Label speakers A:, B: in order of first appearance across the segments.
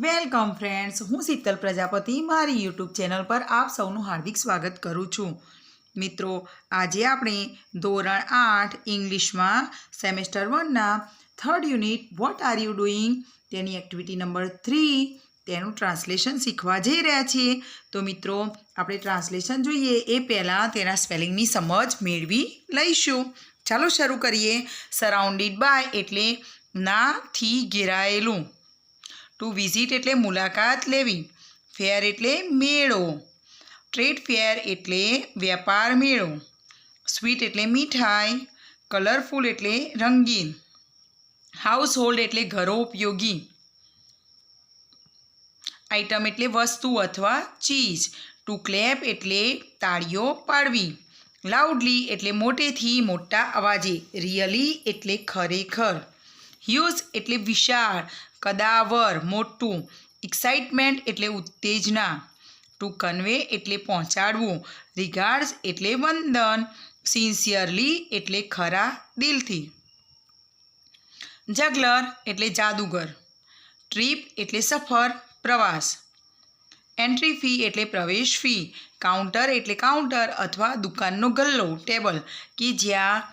A: Welcome friends, હું શીતલ પ્રજાપતિ, મારી YouTube channel પર આપ સૌનું હાર્દિક સ્વાગત કરું છું. મિત્રો, આજે આપણે ધોરણ આઠ ઇંગ્લિશમાં semester વનના third unit what are you doing તેની એક્ટિવિટી નંબર થ્રી, તેનું ટ્રાન્સલેશન શીખવા જઈ રહ્યા છીએ. તો મિત્રો, આપણે ટ્રાન્સલેશન જોઈએ, એ પહેલાં તેના સ્પેલિંગની સમજ મેળવી લઈશું. ચાલો શરૂ કરીએ. સરાઉન્ડિડ બાય એટલે નાથી ઘેરાયેલું. ટુ વિઝિટ એટલે મુલાકાત લેવી. ફેર એટલે મેળો. ટ્રેડ ફેર એટલે વેપાર મેળો. સ્વીટ એટલે મીઠાઈ. કલરફુલ એટલે રંગીન. હાઉસ હોલ્ડ એટલે ઘરો ઉપયોગી. આઇટમ એટલે વસ્તુ અથવા ચીજ. ટુ ક્લેપ એટલે તાળીઓ પાડવી. લાઉડલી એટલે મોટેથી મોટા અવાજે. રિયલી એટલે ખરેખર. હ્યુઝ એટલે વિશાળ, કદાવર, મોટું એક્સાઇટમેન્ટ એટલે ઉત્તેજના ટુ કન્વે એટલે પહોંચાડવું રિગાર્ડ્સ એટલે વંદન સિન્સિયરલી એટલે ખરા દિલથી. જગલર એટલે જાદુગર ટ્રીપ એટલે સફર, પ્રવાસ એન્ટ્રી ફી એટલે પ્રવેશ ફી કાઉન્ટર એટલે કાઉન્ટર અથવા દુકાનનો ગલ્લો ટેબલ કે જ્યાં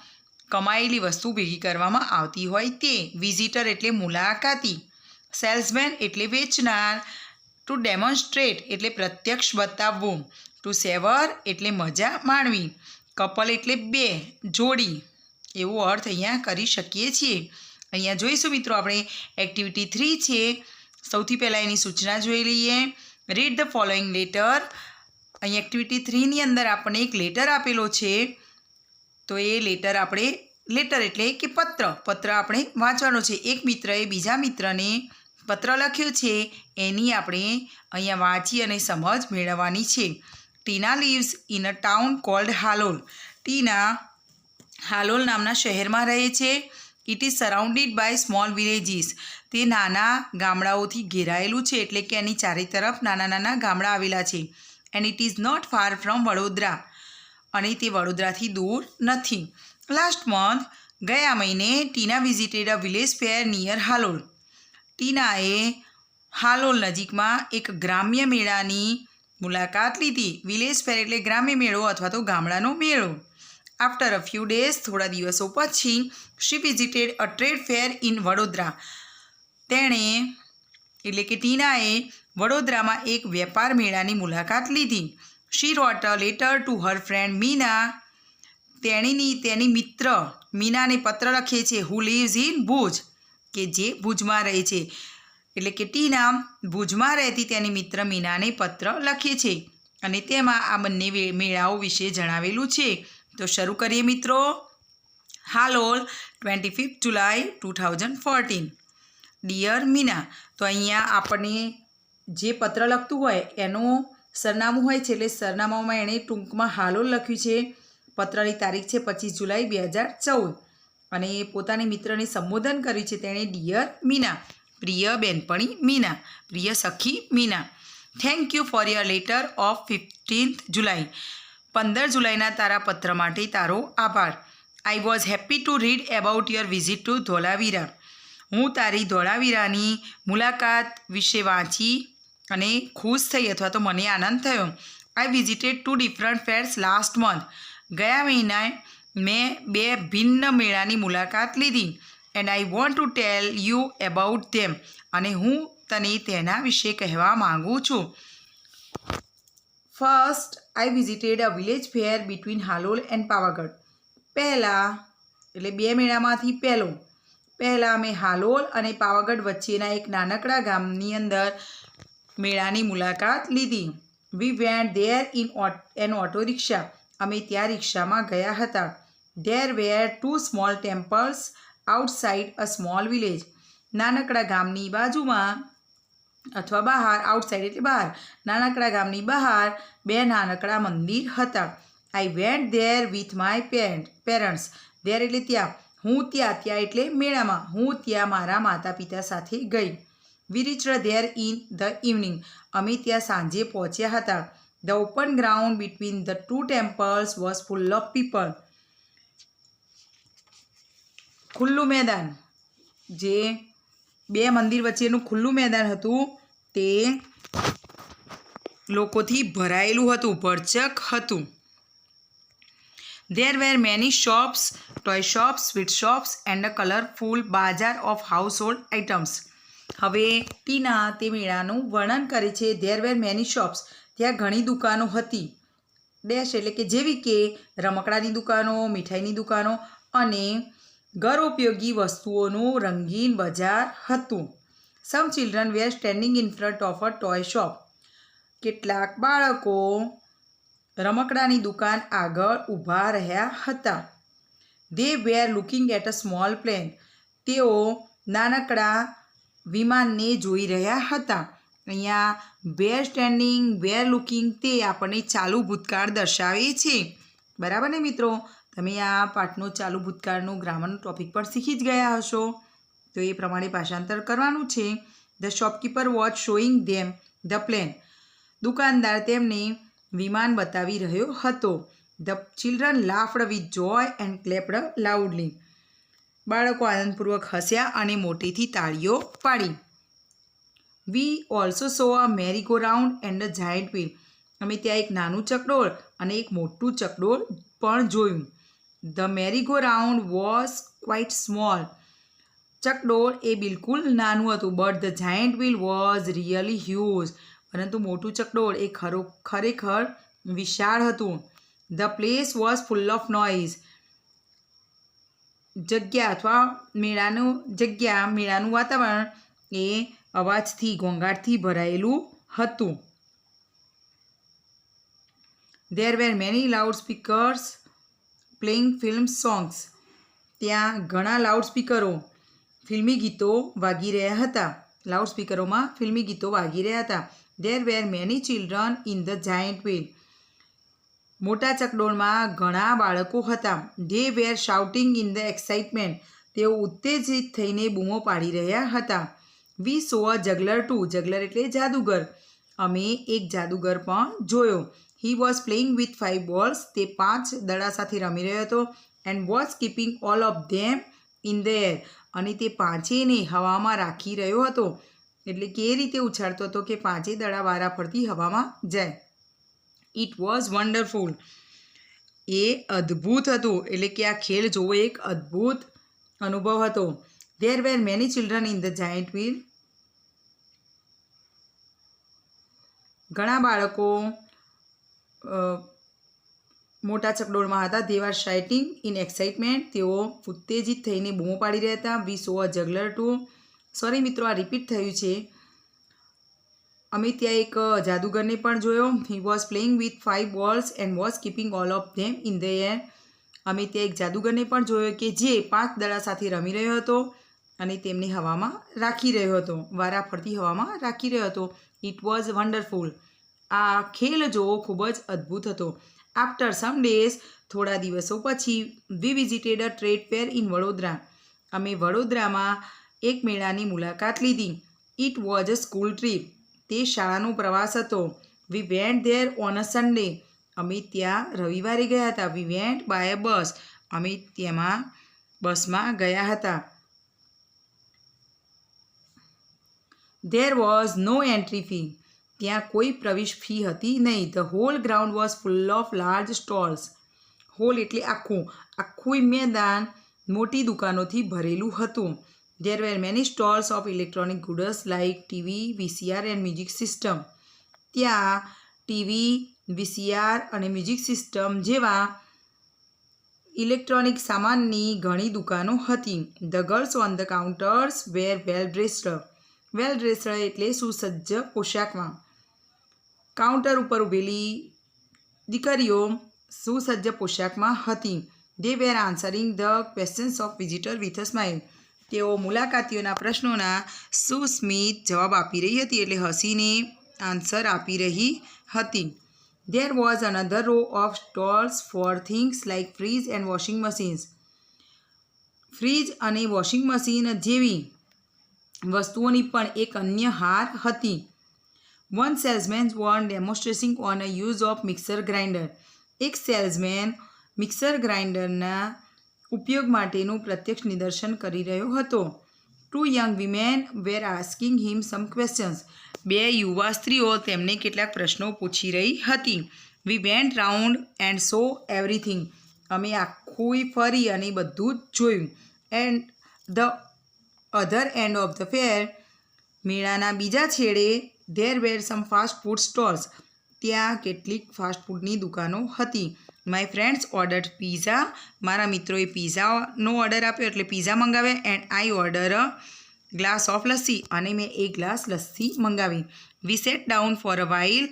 A: કમાયેલી વસ્તુ ભેગી કરવામાં આવતી હોય તે. વિઝિટર એટલે મુલાકાતી. સેલ્સમેન એટલે વેચનાર. ટુ ડેમોન્સ્ટ્રેટ એટલે પ્રત્યક્ષ બતાવવું. ટુ સેવર એટલે મજા માણવી. કપલ એટલે બે. જોડી. એવો અર્થ અહીંયા કરી શકીએ છીએ. અહીંયા જોઈશું મિત્રો આપણે એક્ટિવિટી થ્રી છે. સૌથી પહેલાં એની સૂચના જોઈ લઈએ. રીડ ધ ફોલોઈંગ લેટર અહીં એક્ટિવિટી થ્રીની અંદર આપણને એક લેટર આપેલો છે. તો એ લેટર આપણે લેટર એટલે કે પત્ર. પત્ર આપણે વાંચવાનો છે. એક મિત્રએ બીજા મિત્રને પત્ર લખ્યો છે. એની આપણે અહીંયા વાંચી અને સમજ મેળવવાની છે. Tina lives in a town called Halol Tina Halol નામના શહેરમાં રહે છે. It is surrounded by small villages તે નાના ગામડાઓથી ઘેરાયેલું છે. એટલે કે એની ચારે તરફ નાના નાના ગામડા આવેલા છે. And it is not far from Vadodara અને તે વડોદરાથી દૂર નથી. લાસ્ટ મંથ ગયા મહિને Tina visited a village fair near Halol ટીનાએ Halol નજીકમાં એક ગ્રામ્ય મેળાની મુલાકાત લીધી. વિલેજ ફેર એટલે ગ્રામ્ય મેળો અથવા તો ગામડાનો મેળો. આફ્ટર અ ફ્યુ ડેઝ થોડા દિવસો પછી she visited a trade fair in Vadodara. તેણે, એટલે કે ટીનાએ વડોદરામાં એક વેપાર મેળાની મુલાકાત લીધી. She wrote letter to her friend Meena તેણીની તેની મિત્ર મીનાને પત્ર લખે છે હુ લીવ્સ ઇન ભુજ કે જે ભુજમાં રહે છે. એટલે કે ટીના ભુજમાં રહેતી તેની મિત્ર મીનાને પત્ર લખે છે. અને તેમાં આ બંને મેળાઓ વિશે જણાવેલું છે. તો શરૂ કરીએ મિત્રો. Halol twenty fifth July two thousand fourteen dear Meena તો અહીંયા આપણને જે પત્ર લખતું હોય એનું સરનામું હોય છે એટલે સરનામામાં એણે ટૂંકમાં હાલોલ લખ્યું છે. પત્રની તારીખ છે પચીસ જુલાઈ બે હજાર ચૌદ. અને પોતાની મિત્રને સંબોધન કર્યું છે તેણે ડિયર મીના, પ્રિય બેનપણી મીના, પ્રિય સખી Meena thank you for your letter of fifteenth July. પંદર જુલાઈના તારા પત્ર માટે તારો આભાર. I was happy to read about your visit to Dholavira. હું તારી ધોળાવીરાની મુલાકાત વિશે વાંચી અને ખુશ થઈ અથવા તો મને આનંદ થયો. I visited two different fairs last month ગયા મહિનાએ મેં બે ભિન્ન મેળાની મુલાકાત લીધી and I want to tell you about them અને હું તને તેના વિશે કહેવા માગું છું. First I visited a village fair between Halol and Pavagadh પહેલાં, એટલે બે મેળામાંથી પહેલો. પહેલાં અમે હાલોલ અને પાવાગઢ વચ્ચેના એક નાનકડા ગામની અંદર મેળાની મુલાકાત લીધી. We went there in an auto rickshaw. અમે ત્યાં રિક્ષામાં ગયા હતા. There were two small temples outside a small village. નાનકડા ગામની બાજુમાં અથવા બહાર, આઉટસાઇડ એટલે બહાર. નાનકડા ગામની બહાર બે નાનકડા મંદિર હતા. I went there with my parent, parents. There એટલે ત્યાં. હું ત્યાં ત્યાં એટલે મેળામાં. હું ત્યાં મારા માતા પિતા સાથે ગઈ. We reach there in the evening. અમે ત્યાં સાંજે પહોંચ્યા હતા. The open ground between the two temples was full of people. ખુલ્લું મેદાન. જે બે મંદિર વચ્ચેનું ખુલ્લું મેદાન હતું, તે લોકોથી ભરાયેલું હતું, ભરચક હતું. There were many shops toy shops sweet shops and a colourful bazaar of household items. હવે ટીના તે મેળાનું વર્ણન કરે છે. ધેર વેર મેની શોપ્સ ત્યાં ઘણી દુકાનો હતી. ડેશ એટલે કે જેવી કે રમકડાની દુકાનો, મીઠાઈની દુકાનો અને ઘર ઉપયોગી વસ્તુઓનું રંગીન બજાર હતું. Some children were standing in front of a toy shop કેટલાક બાળકો રમકડાની દુકાન આગળ ઊભા રહ્યા હતા. They were looking at a small plane તેઓ નાનકડા વિમાનને જોઈ રહ્યા હતા. અહીંયા વેર સ્ટેન્ડિંગ, વેર લુકિંગ તે આપણને ચાલુ ભૂતકાળ દર્શાવે છે. બરાબર ને મિત્રો? તમે આ પાઠનો ચાલુ ભૂતકાળનું ગ્રામરનું ટોપિક પણ શીખી જ ગયા હશો. તો એ પ્રમાણે ભાષાંતર કરવાનું છે. The shopkeeper was showing them the plane દુકાનદાર તેમને વિમાન બતાવી રહ્યો હતો. The children laughed with joy and clapped loudly બાળકો આનંદપૂર્વક હસ્યા અને મોટેથી તાળીઓ પાડી. We also saw a merry go round and a giant wheel અમે ત્યાં એક નાનું ચકડોળ અને એક મોટું ચકડોળ પણ જોયું. The merry go round was quite small ચકડોળ એ બિલકુલ નાનું હતું but the giant wheel was really huge પરંતુ મોટું ચકડોળ એ ખરો, ખરેખર વિશાળ હતું. The place was full of noise જગ્યા અથવા મેળાનું, જગ્યા, મેળાનું વાતાવરણ એ અવાજથી ઘોંઘાટથી ભરાયેલું હતું. There were many loud speakers playing film songs ત્યાં ઘણા લાઉડસ્પીકરો ફિલ્મી ગીતો વાગી રહ્યા હતા. લાઉડ સ્પીકરોમાં ફિલ્મી ગીતો વાગી રહ્યા હતા. There were many children in the giant wheel મોટા ચકડોળમાં ઘણા બાળકો હતા. They were shouting in the excitement તેઓ ઉત્તેજિત થઈને બૂમો પાડી રહ્યા હતા. વી સો અ જગલર ટુ જગલર એટલે જાદુગર. અમે એક જાદુગર પણ જોયો. He was playing with five balls તે પાંચ દડા સાથે રમી રહ્યો હતો and was keeping all of them in the air અને તે પાંચેયને હવામાં રાખી રહ્યો હતો. એટલે કે રીતે ઉછાળતો હતો કે પાંચે દડા વારા ફરતી હવામાં જાય. ઇટ વોઝ વન્ડરફુલ એ અદ્ભુત હતું. એટલે કે આ ખેલ જોવો એક અદ્ભુત અનુભવ હતો. There were many children in the giant wheel ઘણા બાળકો મોટા ચકડોળમાં હતા. They are shouting in excitement તેઓ ઉત્તેજિત થઈને બૂમો પાડી રહ્યા હતા. વી સો અ જગલર ટુ સોરી મિત્રો, આ રિપીટ થયું છે. અમે ત્યાં એક જાદુગરને પણ જોયો. He was playing with five balls and was keeping all of them in the air અમે ત્યાં એક જાદુગરને પણ જોયો કે જે પાંચ દડા સાથે રમી રહ્યો હતો અને તેમને હવામાં રાખી રહ્યો હતો. વારા ફરતી હવામાં રાખી રહ્યો હતો. ઇટ વોઝ વન્ડરફુલ આ ખેલ જોવો ખૂબ જ અદ્ભુત હતો. આફ્ટર સમ ડેઝ થોડા દિવસો પછી we visited a trade fair in Vadodara. અમે વડોદરામાં એક મેળાની મુલાકાત લીધી. It was a school trip તે શાળાનો પ્રવાસ હતો. We went there on a Sunday અમે ત્યાં રવિવારે ગયા હતા. વી વેન્ટ બાય બસ અમે તેમાં બસમાં ગયા હતા. There was no entry fee ત્યાં કોઈ પ્રવેશ ફી હતી નહીં. The whole ground was full of large stalls whole એટલે આખું. આખું મેદાન મોટી દુકાનોથી ભરેલું હતું. There were many stalls of electronic goods like TV VCR and music system ત્યાં ટીવી વીસીઆર અને મ્યુઝિક સિસ્ટમ જેવા ઇલેક્ટ્રોનિક સામાનની ઘણી દુકાનો હતી. The girls on the counters were well dressed well dressed એટલે સુસજ્જ પોશાકમાં. કાઉન્ટર ઉપર ઊભેલી દીકરીઓ સુસજ્જ પોશાકમાં હતી. They were answering the questions of visitor with a smile તેઓ મુલાકાતીઓના પ્રશ્નોના સુસ્મિત જવાબ આપી રહી હતી એટલે હસીને આન્સર આપી રહી હતી. There was another row of stalls for things like fridge and washing machines fridge અને વોશિંગ મશીન જેવી વસ્તુઓની પણ એક અન્ય હાર હતી. One salesman was demonstrating on a use of mixer grinder એક સેલ્સમેન મિક્સર ગ્રાઇન્ડરના ઉપયોગ માટેનું પ્રત્યક્ષ નિદર્શન કરી રહ્યો હતો. Two young women were asking him some questions બે યુવા સ્ત્રીઓ તેમને કેટલાક પ્રશ્નો પૂછી રહી હતી. We went round and so everything અમે આખું ફરી અને બધું જ જોયું. And the other end of the fair મેળાના બીજા છેડે there were some fast food stalls ત્યાં કેટલીક ફાસ્ટ ફૂડની દુકાનો હતી. માય ફ્રેન્ડ્સ ઓર્ડર પીઝા મારા મિત્રોએ પીઝાનો ઓર્ડર આપ્યો એટલે પીઝા મંગાવ્યા and I order glass of lassi અને મેં એક ગ્લાસ લસ્સી મંગાવી. We set down for a while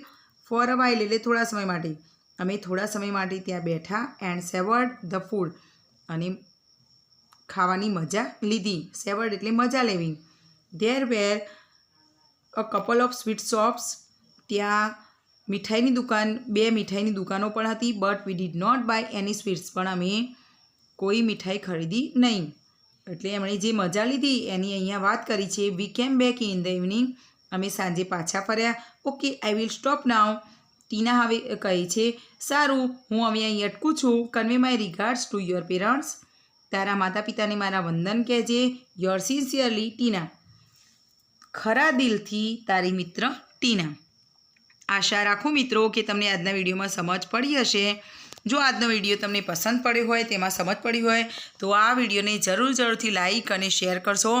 A: for a while એટલે થોડા સમય માટે. અમે થોડા સમય માટે ત્યાં બેઠા એન્ડ સેવર્ડ ધ ફૂડ અને ખાવાની મજા લીધી. સેવર્ડ એટલે મજા લેવી. There were a couple of sweet shops ત્યાં મીઠાઈની દુકાન, બે મીઠાઈની દુકાનો પણ હતી but we did not buy any sweets પણ અમે કોઈ મીઠાઈ ખરીદી નહીં. એટલે એમણે જે મજા લીધી, એની અહીંયા વાત કરી છે વી કેમ બેક ઇન ધ ઇવનિંગ અમે સાંજે પાછા ફર્યા. Okay I will stop now Tina હવે કહે છે, સારું, હું હવે અહીં અટકું છું. Convey my regards to your parents તારા માતા પિતાને મારા વંદન કહેજે. Your sincerely Tina. ખરા દિલથી તારી મિત્ર ટીના. આશા રાખું મિત્રો કે તમને આજના વિડીયોમાં સમજ પડી હશે. જો આજનો વીડિયો તમને પસંદ પડ્યો હોય, તેમાં સમજ પડી હોય, તો આ વિડીયોને જરૂર જરૂરથી લાઈક અને શેર કરશો.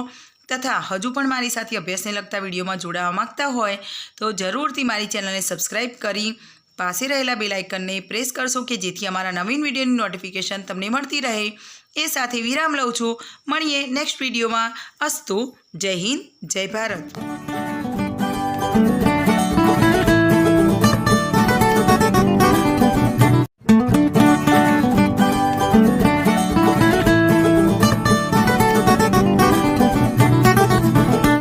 A: તથા હજુ પણ મારી સાથે અભ્યાસને લગતા વિડીયોમાં જોડાવા માંગતા હોય, તો જરૂરથી મારી ચેનલને સબસ્ક્રાઈબ કરી પાસે રહેલા બેલ પ્રેસ કરશો કે જેથી અમારા નવીન વિડીયોની નોટિફિકેશન તમને મળતી રહે. એ સાથે વિરામ લઉં છું. મળીએ નેક્સ્ટ વિડીયોમાં. અસ્તુ, જય હિન્દ, જય ભારત.